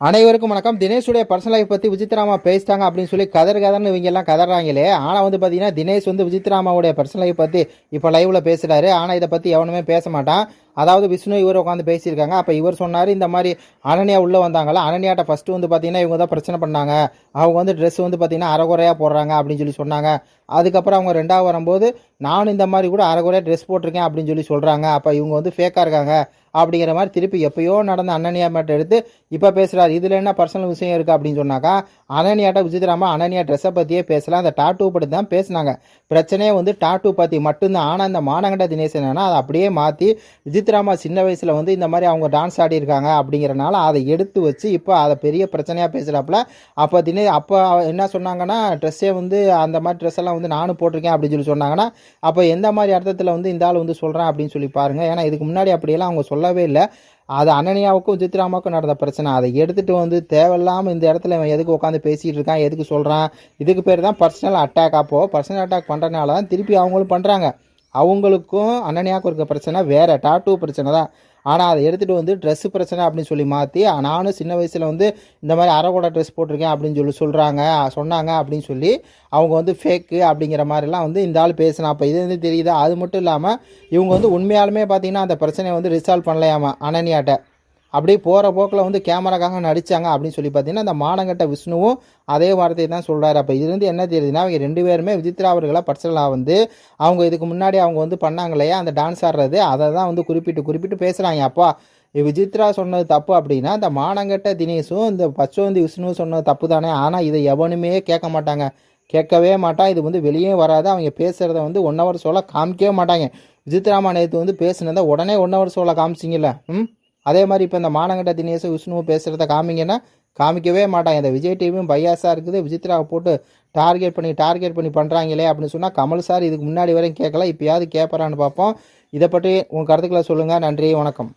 அனைவருக்கும் வணக்கம். தினேஷுடைய personal life பற்றி விஜித்ராமா பேசிட்டாங்க அப்படின்னு சொல்லி கதர் கதர்னு இவங்க எல்லாம் கதறாங்களே. ஆனால் வந்து பார்த்தீங்கன்னா தினேஷ் வந்து விஜித்ராமாவுடைய பர்சனல் லைஃப் பற்றி இப்போ லைவில் பேசுகிறாரு ஆனால் இதை பற்றி எவனுமே பேச மாட்டான். அதாவது விஷ்ணு இவர் உட்காந்து பேசியிருக்காங்க. அப்போ இவர் சொன்னார் இந்த மாதிரி அனன்யா உள்ளே வந்தாங்களா அனன்யாட்ட ஃபஸ்ட்டு வந்து பார்த்தீங்கன்னா இவங்க தான் பிரச்சனை பண்ணாங்க. அவங்க வந்து ட்ரெஸ் வந்து பார்த்தீங்கன்னா அரைகுறையாக போடுறாங்க அப்படின்னு சொல்லி சொன்னாங்க. அதுக்கப்புறம் அவங்க ரெண்டாவது வரும்போது நானும் இந்த மாதிரி கூட அரைகுறையாக ட்ரெஸ் போட்டிருக்கேன் அப்படின்னு சொல்லி சொல்கிறாங்க அப்போ இவங்க வந்து ஃபேக்காக இருக்காங்க அப்படிங்கிற மாதிரி திருப்பி எப்பயோ நடந்த அனன்யா மேட்டை எடுத்து இப்போ பேசுகிறார் இதில் என்ன பர்சனல் விஷயம் இருக்குது அப்படின்னு சொன்னாக்கா அனன்யாட்ட விசித்திராமா அனன்யா ட்ரெஸ்ஸை பற்றியே பேசலாம் அந்த டாட்டூ பற்றி தான் பேசினாங்க. பிரச்சனையே வந்து டாட்டூ பற்றி மட்டும்தான். ஆனால் இந்த மானகண்ட தினேசன் என்னன்னா அதை அப்படியே மாற்றி விஜித் விசித்ராமா சின்ன வயசில் வந்து இந்த மாதிரி அவங்க டான்ஸ் ஆடியிருக்காங்க அப்படிங்கிறனால அதை எடுத்து வச்சு இப்போ அதை பெரிய பிரச்சனையாக பேசுகிறாப்புல அப்போ தினே அப்போ என்ன சொன்னாங்கன்னா ட்ரெஸ்ஸே வந்து அந்த மாதிரி ட்ரெஸ் எல்லாம் வந்து நானும் போட்டிருக்கேன் அப்படின்னு சொல்லி சொன்னாங்கன்னா அப்போ எந்த மாதிரி அர்த்தத்தில் வந்து இந்த ஆள் வந்து சொல்கிறேன் அப்படின்னு சொல்லி பாருங்கள் ஏன்னா இதுக்கு முன்னாடி அப்படியெல்லாம் அவங்க சொல்லவே இல்லை. அது அனனியாவுக்கும் சித்ராமாவுக்கும் நடந்த பிரச்சனை. அதை எடுத்துகிட்டு வந்து தேவையில்லாமல் இந்த இடத்துல இவன் எதுக்கு உட்காந்து பேசிகிட்டு இருக்கான் எதுக்கு சொல்கிறான் இதுக்கு பேர் தான் பர்சனல் அட்டாக் அப்போது பர்சனல் அட்டாக் பண்ணுறதுனால தான் திருப்பி அவங்களும் பண்ணுறாங்க அவங்களுக்கும் அனன்யாவுக்கும் இருக்க பிரச்சனை வேறு டாட்டூ பிரச்சனை தான். ஆனால் அதை எடுத்துகிட்டு வந்து ட்ரெஸ்ஸு பிரச்சனை அப்படின்னு சொல்லி மாற்றி நானும் சின்ன வயசில் வந்து இந்த மாதிரி அரைக்கூட ட்ரெஸ் போட்டிருக்கேன் அப்படின்னு சொல்லி சொல்கிறாங்க சொன்னாங்க அப்படின்னு சொல்லி அவங்க வந்து ஃபேக்கு அப்படிங்கிற மாதிரிலாம் வந்து இந்த ஆள் பேசினா அப்போ இது வந்து தெரியுதா? அது மட்டும் இல்லாமல் இவங்க வந்து உண்மையாலுமே பார்த்தீங்கன்னா அந்த பிரச்சனையை வந்து ரிசால்வ் பண்ணலையாமா அனன்யாட்ட? அப்படியே போகிற போக்கில் வந்து கேமராக்காக நடித்தாங்க அப்படின்னு சொல்லி பார்த்தீங்கன்னா அந்த மானங்கட்ட விஷ்ணுவும் அதே வார்த்தையை தான் சொல்கிறாரு அப்போ இதுலேருந்து என்ன தெரியுதுன்னா அவங்க ரெண்டு பேருமே விஜித்ரா அவர்களை பர்சனலாக வந்து அவங்க இதுக்கு முன்னாடி அவங்க வந்து பண்ணாங்க இல்லையா அந்த டான்ஸ் ஆடுறது அதை தான் வந்து குறிப்பிட்டு குறிப்பிட்டு பேசுகிறாங்க அப்பா விஜித்ரா சொன்னது தப்பு அப்படின்னா இந்த மானங்கட்ட தினேஷும் இந்த பச்சோந்தி விஷ்ணுவும் சொன்னது தப்பு தானே. ஆனால் இதை எவனுமே கேட்க மாட்டாங்க. கேட்கவே மாட்டான் இது வந்து வெளியே வராது. அவங்க பேசுகிறத வந்து ஒன் ஹவர் சொல்ல காமிக்கவே மாட்டாங்க. விஜித்ராமா நேற்று வந்து பேசுனதை உடனே ஒன் ஹவர் சொல்ல காமிச்சிங்கல்ல ம்? அதே மாதிரி இப்போ இந்த மானங்கட்ட தினேஷும் விஷ்ணுவும் பேசுகிறத காமிங்கன்னா காமிக்கவே மாட்டாங்க. இந்த விஜய் டிவியும் பையாஸாக இருக்குது. விஜித்ராவை போட்டு டார்கெட் பண்ணி டார்கெட் பண்ணி பண்ணுறாங்களே அப்படின்னு சொன்னால் கமல் சார் இதுக்கு முன்னாடி வரையும் கேட்கல. இப்போயாவது கேட்பறான்னு பார்ப்போம். இதை பற்றி உங்கள் கருத்துக்களை சொல்லுங்கள் நன்றி வணக்கம்.